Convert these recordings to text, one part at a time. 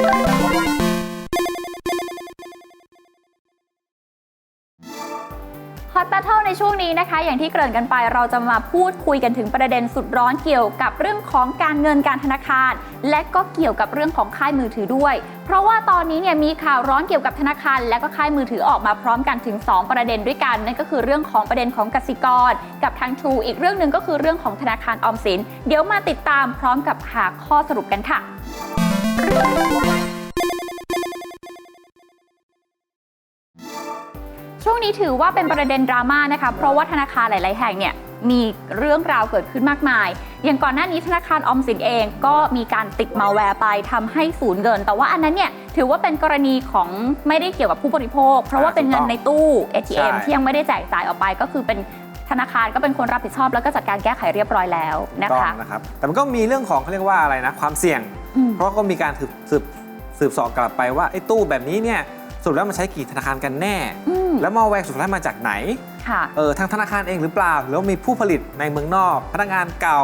ฮอตแบทเทิลในช่วงนี้นะคะ อย่างที่เกริ่นกันไปเราจะมาพูดคุยกันถึงประเด็นสุดร้อนเกี่ยวกับเรื่องของการเงินการธนาคาร และก็เกี่ยวกับเรื่องของค่ายมือถือด้วย เพราะว่าตอนนี้เนี่ยมีข่าวร้อนเกี่ยวกับธนาคาร และก็ค่ายมือถือออกมาพร้อมกันถึง 2 ประเด็นด้วยกันนั่นก็คือเรื่องของประเด็นของกสิกร กับทาง True อีกเรื่องหนึ่งก็คือเรื่องของธนาคารออมสิน เดี๋ยวมาติดตามพร้อมกับหาข้อสรุปกันค่ะ ช่วงนี้ถือว่าเป็นประเด็นดราม่านะคะ เพราะว่าธนาคารหลาย ๆ แห่งเนี่ยมีเรื่องราวเกิดขึ้นมากมาย อย่างก่อนหน้านี้ธนาคารออมสินเองก็มีการติดมาแวร์ไปทำให้สูญเงิน แต่ว่าอันนั้นเนี่ยถือว่าเป็นกรณีของไม่ได้เกี่ยวกับผู้บริโภค เพราะว่าเป็นเงินในตู้ ATM ใช่ที่ยังไม่ได้แจกจ่ายออกไปก็คือเป็นธนาคารก็เป็นคนรับผิดชอบแล้วก็จัดการแก้ไขเรียบร้อยแล้วนะต้องคะนะครับแต่มันก็มีเรื่องของเขาเรียกว่าอะไรนะความเสี่ยงอืม เพราะก็มีการสืบสืบสืบเสอบกลับไปว่าไอ้ตู้แบบนี้เนี่ยสรุดแล้วมันใช้กี่ธนาคารกันแน่อืมแล้วมาแวร์สุดท้ายมาจากไหนค่ะเออทางธนาคารเองหรือเปล่าหรือว่ามีผู้ผลิตในเมืองนอก พนักงานเก่า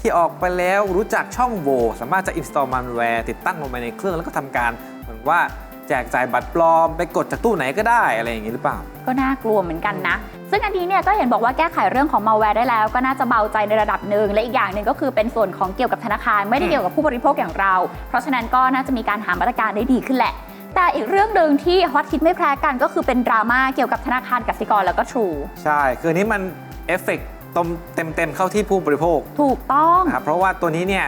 ที่ออกไปแล้วรู้จักช่องโหว่สามารถจะ install malware ติดตั้งลงไปในเครื่องแล้วก็ทำการเหมือนว่าแจกจ่ายบัตรปลอมไปกดจากตู้ไหนก็ได้อะไรอย่างนี้หรือเปล่า ก็น่ากลัวเหมือนกันนะ ซึ่งอันนี้เนี่ยก็เห็นบอกว่าแก้ไขเรื่องของมาแวร์ได้แล้ว ก็น่าจะเบาใจในระดับหนึ่งและอีกอย่างหนึ่งก็คือเป็นส่วนของเกี่ยวกับธนาคารไม่ได้เกี่ยวกับผู้บริโภคอย่างเรา เพราะฉะนั้นก็น่าจะมีการหามาตรการได้ดีขึ้นแหละแต่อีกเรื่องหนึ่งที่ฮอตฮิตไม่แพ้กันก็คือเป็นดราม่าเกี่ยวกับธนาคารกสิกรแล้วก็ True ใช่ คืออันนี้มันเอฟเฟกต์ตมเต็มๆเข้าที่ผู้บริโภค ถูกต้องนะครับเพราะว่าตัวนี้เนี่ย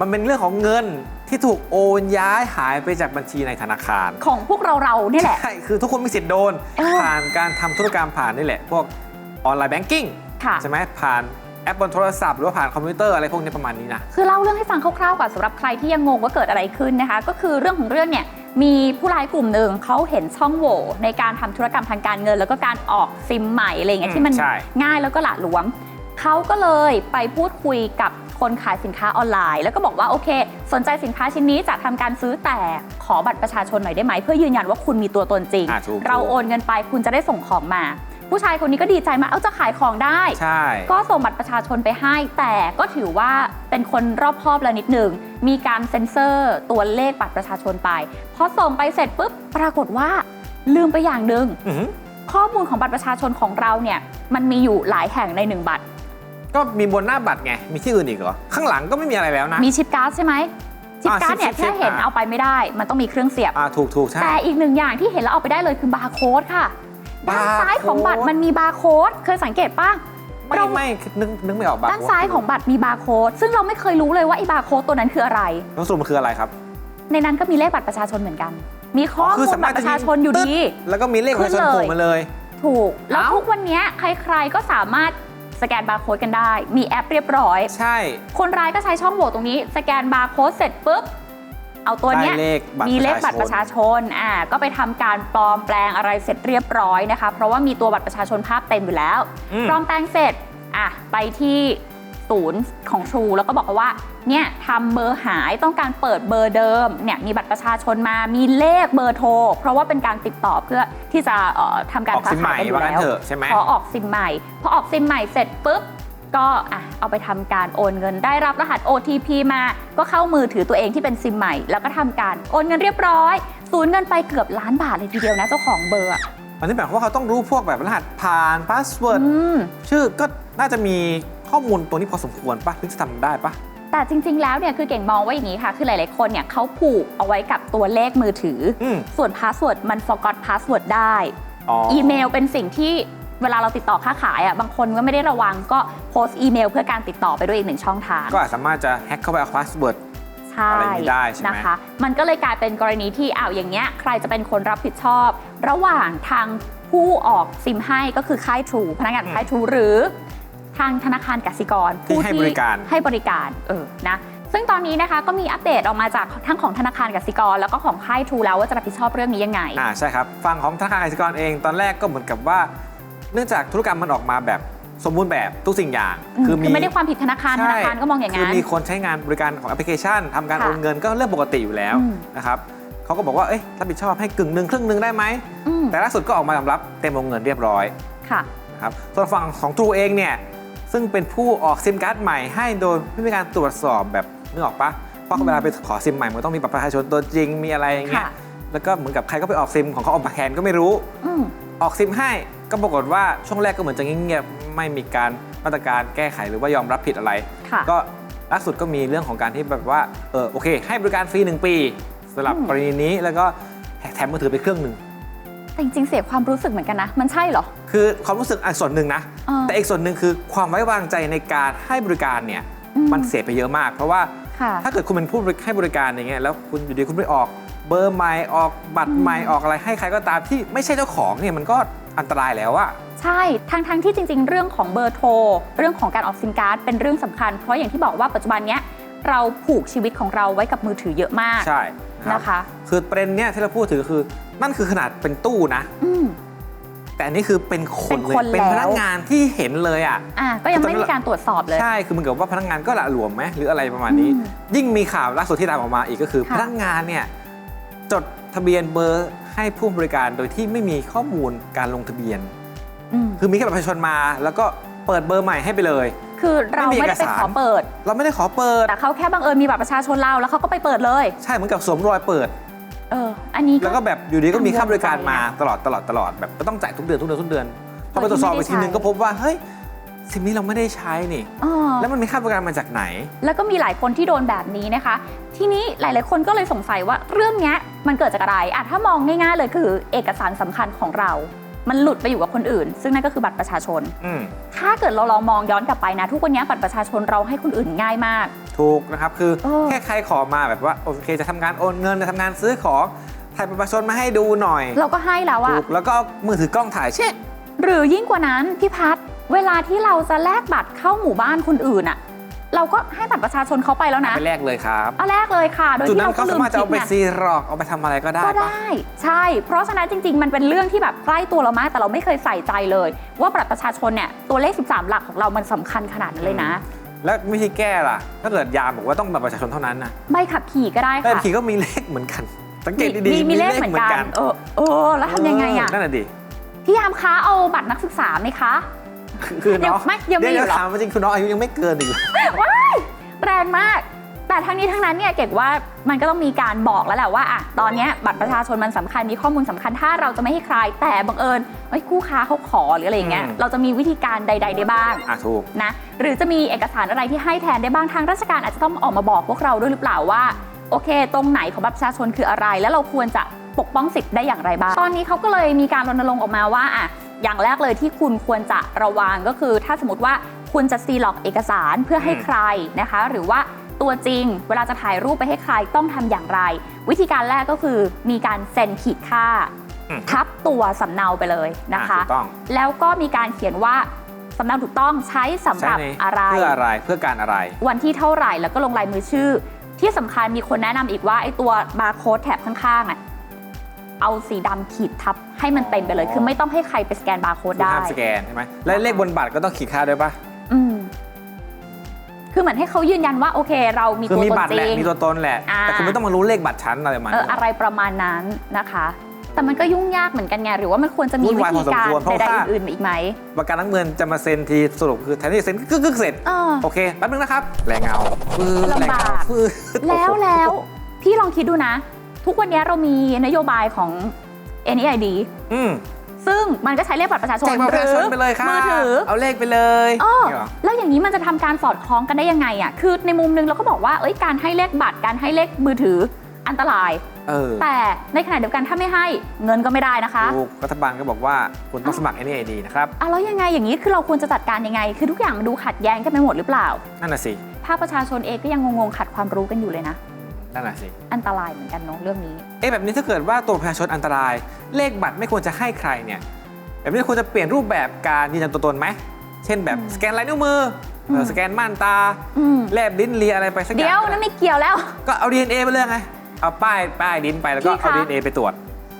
มันเป็นเรื่องของเงินที่ถูกโอนย้ายหายไปจากบัญชีในธนาคาร ของพวกเราเราๆนี่แหละ ใช่ คือทุกคนมีสิทธิ์โดนเออผ่านการทำธุรกรรมผ่านนี่แหละ พวกออนไลน์แบงกิ้งค่ะใช่ไหมผ่านแอปบนโทรศัพท์หรือว่าผ่านคอมพิวเตอร์อะไรพวกนี้ประมาณนี้นะ คือเล่าเรื่องให้ฟังคร่าวๆก่อนสำหรับใครที่ยังงงว่าเกิดอะไรขึ้นนะคะ ก็คือเรื่องของเรื่องเนี่ยมีผู้ร้ายกลุ่มหนึ่งเขาเห็นช่องโหว่ในการทำธุรกรรมทางการเงิน แล้วก็การออกซิมใหม่อะไรอย่างเงี้ยอืมที่มันใช่ง่ายแล้วก็หละหลวมเขาก็เลยไปพูดคุยกับ คนขายสินค้าออนไลน์ แล้วก็บอกว่าโอเค สนใจสินค้าชิ้นนี้จะทำการซื้อแต่ขอบัตรประชาชนหน่อยได้ไหม เพื่อยืนยันว่าคุณมีตัวตนจริงอะถูกเราโอนเงินไปคุณจะได้ส่งของมาผู้ชายคนนี้ก็ดีใจมาก เอาจะขายของได้ ใช่ ก็ส่งบัตรประชาชนไปให้ แต่ก็ถือว่าเป็นคนรอบคอบแล้วนิดหนึ่ง มีการเซ็นเซอร์ตัวเลขบัตรประชาชนไป พอส่งไปเสร็จปุ๊บ ปรากฏว่าลืมไปอย่างหนึ่งอื้อหือข้อมูลของบัตรประชาชนของเราเนี่ย มันมีอยู่หลายแห่งในหนึ่งบัตร ก็มีบนหน้าบัตรไง มีที่อื่นอีกเหรอ ข้างหลังก็ไม่มีอะไรแล้วนะ มีชิปการ์ดใช่ไหมชิปการ์ดเนี่ยชิปชิปแค่เห็นอะ เอาไปไม่ได้ มันต้องมีเครื่องเสียบ อ่าถูกถูกใช่ แต่อีกหนึ่งอย่างที่เห็นแล้วเอาไปได้เลยคือบาร์โค้ดค่ะ ด้านซ้ายของบัตรมันมีบาร์โค้ดเคยสังเกตป่ะ ไม่เรา ไม่นึกนึกไม่ออกบัตรด้านซ้ายของบัตรมีบาร์โค้ดซึ่งเราไม่เคยรู้เลยว่าไอ้บาร์โค้ดตัวนั้นคืออะไร แล้วสรุปมันคืออะไรครับ ในนั้นก็มีเลขบัตรประชาชนเหมือนกัน มีข้อมูลบัตรประชาชนอยู่ดี แล้วก็มีเลขประชาชนขึ้นเลย โผล่มาเลย ถูก แล้วเอ้า ทุกวันนี้ใครๆก็สามารถ สแกนบาร์โค้ดกันได้ มีแอปเรียบร้อย ใช่ คนร้ายก็ใช้ช่องโหว่ตรงนี้สแกนบาร์โค้ดเสร็จปุ๊บเอาตัวเนี้ยได้เลขบัตรมีเลขบัตรประชาชน อ่า ก็ไปทำการปลอมแปลงอะไรเสร็จเรียบร้อยนะคะ เพราะว่ามีตัวบัตรประชาชนภาพเต็มอยู่แล้ว อืม ปลอมแปลงเสร็จ อะ ไปที่ ศูนย์ของ True แล้วก็บอกเขาว่าเนี่ยทำเบอร์หายต้องการเปิดเบอร์เดิมเนี่ยมีบัตรประชาชนมามีเลขเบอร์โทร เพราะว่าเป็นการติดต่อเพื่อที่จะเอ่อทำการออกค้าซิมใหขายม่กันอยู่ว่างั้นแล้วเถอะใช่ไหมขอออกซิมใหม่พอออกซิมใหม่เสร็จปุ๊บก็อะเอาไปทำการโอนเงินได้รับรหัส OTP มาก็เข้ามือถือตัวเองที่เป็นซิมใหม่ แล้วก็ทำการโอนเงินเรียบร้อย สูญเงินไปเกือบล้านบาทเลยทีเดียวนะเจ้าของเบอร์อะอันนี้แบบว่าเขาต้องรู้พวกแบบรหัสผ่านพาสเวิร์ดอืมชื่อก็น่าจะมี ข้อมูลตัวนี้พอสมควรปะถึงจะทำได้ปะ แต่จริง ๆ แล้วเนี่ยคือเก่งมองว่าอย่างนี้ค่ะ คือหลาย ๆ คนเนี่ยเขาผูกเอาไว้กับตัวเลขมือถืออืมส่วนพาสเวิร์ดมัน forgot password ได้อ๋ออีเมลเป็นสิ่งที่เวลาเราติดต่อค้าขายอะบางคนก็ไม่ได้ระวังก็โพสต์อีเมลเพื่อการติดต่อไปด้วยอีกหนึ่งช่องทาง ก็อาจสามารถจะแฮ็กเข้าไปเอาพาสเวิร์ด ใช่อะไรอย่างนี้ได้ใช่ไหม นะคะ มันก็เลยกลายเป็นกรณีที่อ้าวอย่างเงี้ยใครจะเป็นคนรับผิดชอบ ระหว่างทางผู้ออกซิมให้ก็คือค่าย True พนักงานค่าย True หรือ ทางธนาคารกสิกรที่ให้บริการให้บริการเออนะซึ่งตอนนี้นะคะก็มีอัปเดตออกมาจากทั้งของธนาคารกสิกร แล้วก็ของค่าย True แล้วว่าจะรับผิดชอบเรื่องนี้ยังไงอ่าใช่ครับฝั่งของธนาคารกสิกรเองตอนแรกก็เหมือนกับว่า เนื่องจากธุรกรรมมันออกมาแบบสมบูรณ์แบบทุกสิ่งอย่างอืมคือไม่ได้ความผิดธนาคารใช่ธนาคารก็มองอย่างคือนั้นมีคนใช้งานบริการของแอปพลิเคชันทำการค่ะโอนเงินก็เรื่องปกติอยู่แล้วอืมนะครับเขาก็บอกว่าเอ้ยรับผิดชอบให้กึ่งหนึ่งครึ่งหนึ่งได้ไหมอืมแต่ล่าสุดก็ออกมายอมรับเต็มวงเงินเรียบร้อยค่ะนะครับส่วนฝั่งของ True เองเนี่ย ซึ่งเป็นผู้ออกซิมการ์ดใหม่ให้โดยไม่มีการตรวจสอบแบบนึกออกปะเพราะเวลาไปขอซิมใหม่มันต้องมีบัตรประชาชนตัวจริงมีอะไรอย่างเงี้ยค่ะ แล้วก็เหมือนกับใครก็ไปออกซิมของเขาออกมาแทนก็ไม่รู้ อืมออกซิมให้ก็ปรากฏว่าช่วงแรกก็เหมือนจะเงียบๆไม่มีการมาตรการแก้ไขหรือว่ายอมรับผิดอะไร ค่ะ ก็ล่าสุดก็มีเรื่องของการที่แบบว่าเออโอเค ให้บริการฟรีหนึ่งปีสำหรับอืม กรณีนี้แล้วก็แถมมือถือไปเครื่องหนึ่ง แต่จริงๆเสียความรู้สึกเหมือนกันนะ มันใช่เหรอ คือความรู้สึกอันส่วนหนึ่งนะเออแต่อีกส่วนหนึ่งคือความไว้วางใจในการให้บริการเนี่ยอืม มันเสียไปเยอะมาก เพราะว่าค่ะ ถ้าเกิดคุณเป็นผู้ให้บริการอย่างเงี้ยแล้วคุณอยู่ดีคุณไปออกเบอร์ใหม่ออกบัตรใหม่อืมออกอะไรให้ใครก็ตามที่ไม่ใช่เจ้าของเนี่ยมันก็อันตรายแล้วอะใช่ ทั้งทั้งที่จริง ๆ เรื่องของเบอร์โทร เรื่องของการออกซิมการ์ดเป็นเรื่องสำคัญ เพราะอย่างที่บอกว่าปัจจุบันเนี้ยเราผูกชีวิตของเราไว้กับมือถือเยอะมากใช่รับ นะคะ คือประเด็นเนี้ยที่เราพูดถึงคือ นั่นคือขนาดเป็นตู้นะ อืม แต่อันนี้คือเป็นคนเลเป็นคนยเป็นพแล้วนักงานที่เห็นเลยอะอะก็ยังไม่มีการตรวจสอบเลย ใช่ คือเหมันกับว่าพนักงานก็ละหลวมไหมหรืออะไรประมาณนี้อืมยิ่งมีข่าวล่าสุดที่ตามออกมาอีกก็คือค่ะพนักงานเนี่ยจดทะเบียนเบอร์ให้ผู้บริการโดยที่ไม่มีข้อมูลการลงทะเบียนอืมคือมีแค่บัตรประชาชนมา แล้วก็เปิดเบอร์ใหม่ให้ไปเลย คือเราไม่มีไม่ได้ไปเอกสารขอเปิด เราไม่ได้ขอเปิด แต่เขาแค่บังเอิญมีบัตรประชาชนเราแล้วเขาก็ไปเปิดเลย ใช่เหมือนกับสวมรอยเปิด เออ อันนี้ แล้วก็แบบอยู่ดีก็มีค่าบริการมากังวลใจนะตลอดตลอดตลอดแบบก็ต้องจ่ายทุกเดือนทุกเดือนทุกเดือนพอไปโดยที่ตรวจสอบไม่อีได้กทีนึงใช้ก็พบว่าเฮ้ยซิมนี้เราไม่ได้ใช้นี่เออแล้วมันมีค่าบริการมาจากไหน แล้วก็มีหลายคนที่โดนแบบนี้นะคะ ทีนี้หลาย ๆ คนก็เลยสงสัยว่าเรื่องเนี้ยมันเกิดจากอะไรอะถ้ามองง่าย ๆ เลยคือเอกสารสำคัญของเรา มันหลุดไปอยู่กับคนอื่น ซึ่งนั่นก็คือบัตรประชาชน อืม ถ้าเกิดเราลองมองย้อนกลับไปนะ ทุกวันนี้บัตรประชาชนเราให้คนอื่นง่ายมาก ถูกนะครับ คือเออ แค่ใครขอมาแบบว่าโอเคจะทำงานโอนเงินจะทำงานซื้อของถ่ายบัตรประชาชนมาให้ดูหน่อยเราก็ให้แล้วอะถูกแล้วก็เอามือถือกล้องถ่ายเช็คหรือยิ่งกว่านั้นพี่พัดเวลาที่เราจะแลกบัตรเข้าหมู่บ้านคนอื่นอะ เราก็ให้บัตรประชาชนเขาไปแล้วนะไปแลกเลยครับเอาแรกเลยค่ะ โดยจุดที่นั้นเราก็เขาลืสามมารถจะคิเอาดไปไง ซีรอกเอาไปทำอะไรก็ได้ก็ปะ ได้ใช่ เพราะฉะนั้นจริง ๆ มันเป็นเรื่องที่แบบใกล้ตัวเรามาก แต่เราไม่เคยใส่ใจเลย ว่าบัตรประชาชนเนี่ยตัวเลข 13 หลักของเรามันสำคัญขนาดนั้นเลยนะ แล้ววิธีแก้ล่ะ ถ้าเกิดยามบอกว่าต้องบัตรประชาชนเท่านั้นนะใบขับขี่ก็ได้แต่ค่ะทีก็มีเลขเหมือนกัน สังเกตดีมีๆมีเลขเหมือนกันเออเออแล้วทำยังไงอะเนั่นแหะดิพี่ยามคะเอาบัตรนักศึกษาไหมคะ คือคือน้องยังไม่ยังไม่เดี๋วอยู่หรอ ถามว่าจริงคือน้องอายุยังไม่เกินอีกเหรอ แรงมาก แต่ทั้งนี้ทั้งนั้นเนี่ยเก็บว่ามันก็ต้องมีการบอกแล้วแหละว่าอะตอนเนี้ยบัตรประชาชนมันสำคัญมีข้อมูลสำคัญถ้าเราจะไม่ให้ใครแต่บังเอิญเฮ้ยคู่ค้าเขาขอหรืออะไรอย่างเงี้ยอืมเราจะมีวิธีการใด ๆ ได้บ้างอะถูกนะหรือจะมีเอกสารอะไรที่ให้แทนได้บ้างทางราชการอาจจะต้องออกมาบอกพวกเราด้วยหรือเปล่าว่าโอเค ตรงไหนของบัตรประชาชนคืออะไร แล้วเราควรจะปกป้องสิทธิ์ได้อย่างไรบ้าง ตอนนี้เขาก็เลยมีการรณรงค์ออกมาว่าอะอย่างแรกเลยที่คุณควรจะระวังก็คือ ถ้าสมมติว่า คุณจะซีล็อกเอกสารเพื่อให้อืมใครนะคะ หรือว่าตัวจริง เวลาจะถ่ายรูปไปให้ใครต้องทำอย่างไร วิธีการแรกก็คือมีการเซ็นขีดค่า อืม ทับตัวสำเนาไปเลยนะคะ อ่ถูกต้องแล้วก็มีการเขียนว่าสำเนาถูกต้องใช้สำหใช่รับในอะไร เพื่ออะไรเพื่อการอะไร วันที่เท่าไหร่แล้วก็ลงลายมือชื่อ ที่สำคัญมีคนแนะนำอีกว่าไอ้ตัวบาร์โค้ดแถบข้างๆอะเอาสีดำขีดทับให้มันเต็มไปเลยอ๋อคือไม่ต้องให้ใครไปสแกนบาร์โค้ดคือได้ ห้ามสแกนใช่ไหมและเลขบนบัตรก็ต้องขีดค่าด้วยปะอืม คือเหมือนให้เขายืนยันว่าโอเค เรามีคือตัวมีตนบัตรจแหละริง มีตัวตนแหละ อ่า แต่คุณไม่ต้องมารู้เลขบัตรชั้นอะไรประมาณเออนั้นอะไรประมาณนั้นนะคะ แต่มันก็ยุ่งยากเหมือนกันไงหรือว่ามันควรจะมีวุ่นวิวายพธีอสมการควรเพราะใดว่า ๆอื่นๆอีกไหมประกันทั้งเงินจะมาเซ็นทีสรุปคือแทนที่จะเซ็นกึกกึกๆเสร็จ เออ โอเคแป๊บนึงนะครับแรงเงาฟืดลำบากแรงเงาฟืดแล้วแล้วพี่ลองคิดดูนะ ทุกวันนี้เรามีนโยบายของ NEID อืม ซึ่งมันก็ใช้เลขบัตรประชาชนแจ้งบัตรประชาชนไปเลยค่ะมือถือเอาเลขไปเลยเออนี่เหรอแล้วอย่างนี้มันจะทำการสอดคล้องกันได้ยังไงอะคือในมุมนึงเราก็บอกว่าเอ้ยการให้เลขบัตรการให้เลขมือถืออันตรายเออแต่ในขณะเดียวกันถ้าไม่ให้เงินก็ไม่ได้นะคะถูกรัฐบาลก็บอกว่าคุณต้องสมัคร NEID นะครับอะแล้วยังไงอย่างนี้คือเราควรจะจัดการยังไง คือทุกอย่างมันดูขัดแย้งกันไปหมดหรือเปล่านั่นน่ะสิภาคประชาชนเองก็ยังงงๆขัดความรู้กันอยู่เลยนะ นั่นน่ะสิอันตรายเหมือนกันเนาะเรื่องนี้ เอ๊ะแบบนี้ถ้าเกิดว่าตัวประชาชนอันตราย เลขบัตรไม่ควรจะให้ใครเนี่ยแบบนี้ควรจะเปลี่ยนรูปแบบการยืนยันตัวตนไหมเช่นแบบอืมสแกนลายนิ้วมือเออมสแกนม่านตาอืมแลบลิ้นเลียอะไรไปสักอย่างเดี๋ยวก็นั่นได้ไม่เกี่ยวแล้ว ก็เอา DNA ไปเลยไงเอาป้ายป้ายลิ้นไปแล้วก็พี่คะเอา DNA ไปตรวจ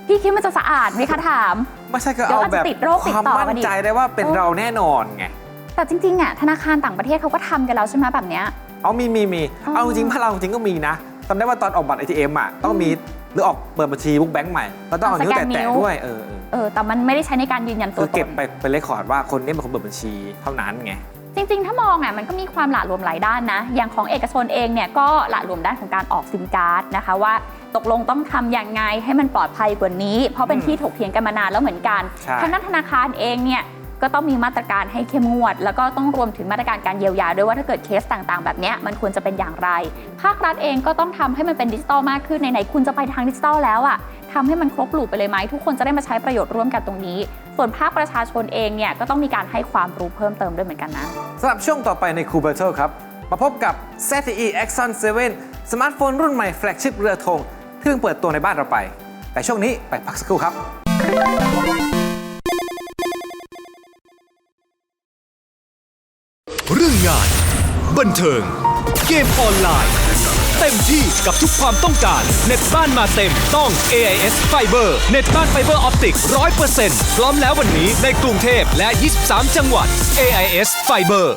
พี่คิดมันจะสะอาดไหมคะถามไม่ใช่ก็เดี๋ยวเอาอาจแบจะบติดโรคติดความต่อมั่กันนอีกใจได้ว่าเป็นเออเราแน่นอนไงแต่จริงๆอะธนาคารต่างประเทศเขาก็ทำกันแล้วใช่ไหมแบบเนี้ยเอามีมีมีอ๋อเอาจริงๆบ้านเราจริงก็มีนะ จำได้ว่าตอนออกบัตร ATM อะต้องมีหรือออกเปิดบัญชีบุ๊กแบงค์ใหม่เราต้องเอาเอานิ้วสแกนนิ้แตะวๆด้วยเออเออเออแต่มันไม่ได้ใช้ในการยืนยันตัคืวอตเก็บน ไปเป็นเลคคอร์ดว่าคนนี้เป็นคนเปิดบัญชีเท่านั้นไง จริง ๆ ถ้ามองอะมันก็มีความหละหลวมหลายด้านนะ อย่างของเอกชนเองเนี่ยก็หละหลวมด้านของการออกซิมการ์ดนะคะว่าตกลงต้องทำอย่างไงให้มันปลอดภัยกว่านี้ เพราะเป็นอืมที่ถกเถียงกันมานานแล้วเหมือนกัน ใช่ ทางด้านธนาคารเองเนี่ย ก็ต้องมีมาตรการให้เข้มงวด แล้วก็ต้องรวมถึงมาตรการการเยียวยาด้วยว่าถ้าเกิดเคสต่างๆ แบบนี้มันควรจะเป็นอย่างไร ภาครัฐเองก็ต้องทำให้มันเป็นดิจิตอลมากขึ้นไหนๆคุณจะไปทางดิจิตอลแล้วอะทำให้มันครบลูปไปเลยไหมทุกคนจะได้มาใช้ประโยชน์ร่วมกันตรงนี้ ส่วนภาคประชาชนเองเนี่ยก็ต้องมีการให้ความรู้เพิ่มเติมด้วยเหมือนกันนะสำหรับช่วงต่อไปในคูเบ r ร์ l ครับมาพบกับ ZTE Axon 7 สมาร์ทโฟนรุ่นใหม่แฟลกชิพเรือธงที่เพิ่งเปิดตัวในบ้านเราไป แต่ช่วงนี้ไปพักสักครู่ครับ บันเทิง เกมออนไลน์ เต็มที่กับทุกความต้องการ เน็ตบ้านมาเต็มต้อง AIS Fiber เน็ตบ้านไฟเบอร์ออปติก100%พร้อมแล้ววันนี้ในกรุงเทพและ 23 จังหวัด AIS Fiber